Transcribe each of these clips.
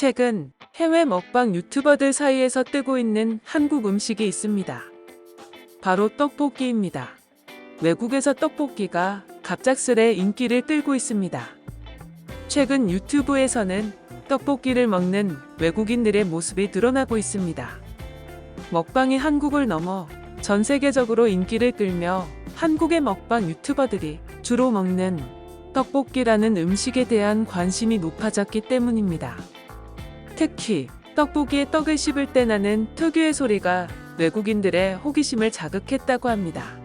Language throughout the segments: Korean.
최근 해외 먹방 유튜버들 사이에서 뜨고 있는 한국 음식이 있습니다. 바로 떡볶이입니다. 외국에서 떡볶이가 갑작스레 인기를 끌고 있습니다. 최근 유튜브에서는 떡볶이를 먹는 외국인들의 모습이 드러나고 있습니다. 먹방이 한국을 넘어 전 세계적으로 인기를 끌며 한국의 먹방 유튜버들이 주로 먹는 떡볶이라는 음식에 대한 관심이 높아졌기 때문입니다. 특히 떡볶이에 떡을 씹을 때 나는 특유의 소리가 외국인들의 호기심을 자극했다고 합니다.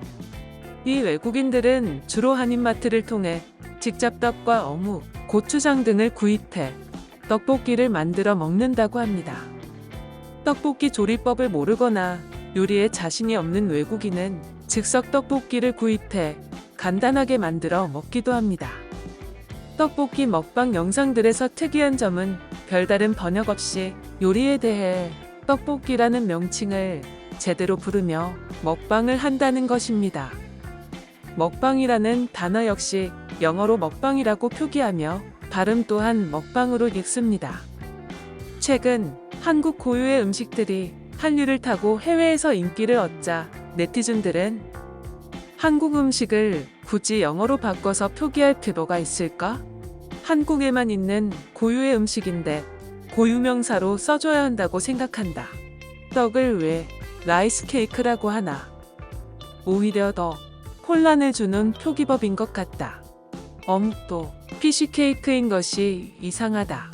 이 외국인들은 주로 한인마트를 통해 직접 떡과 어묵, 고추장 등을 구입해 떡볶이를 만들어 먹는다고 합니다. 떡볶이 조리법을 모르거나 요리에 자신이 없는 외국인은 즉석 떡볶이를 구입해 간단하게 만들어 먹기도 합니다. 떡볶이 먹방 영상들에서 특이한 점은 별다른 번역 없이 요리에 대해 떡볶이라는 명칭을 제대로 부르며 먹방을 한다는 것입니다. 먹방이라는 단어 역시 영어로 먹방이라고 표기하며 발음 또한 먹방으로 읽습니다. 최근 한국 고유의 음식들이 한류를 타고 해외에서 인기를 얻자 네티즌들은 한국 음식을 굳이 영어로 바꿔서 표기할 필요가 있을까? 한국에만 있는 고유의 음식인데 고유명사로 써줘야 한다고 생각한다. 떡을 왜 라이스 케이크라고 하나? 오히려 더 혼란을 주는 표기법인 것 같다. 어묵도 피시 케이크인 것이 이상하다.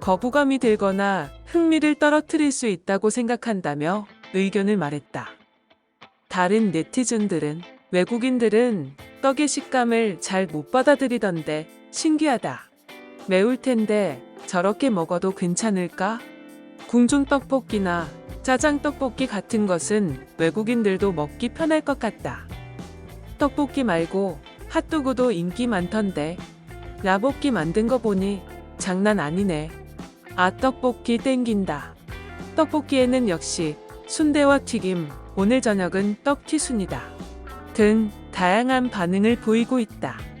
거부감이 들거나 흥미를 떨어뜨릴 수 있다고 생각한다며 의견을 말했다. 다른 네티즌들은 외국인들은 떡의 식감을 잘 못 받아들이던데 신기하다. 매울 텐데 저렇게 먹어도 괜찮을까? 궁중 떡볶이나 짜장 떡볶이 같은 것은 외국인들도 먹기 편할 것 같다. 떡볶이 말고 핫도그도 인기 많던데 라볶이 만든 거 보니 장난 아니네. 아 떡볶이 땡긴다. 떡볶이에는 역시 순대와 튀김, 오늘 저녁은 떡튀순이다. 등 다양한 반응을 보이고 있다.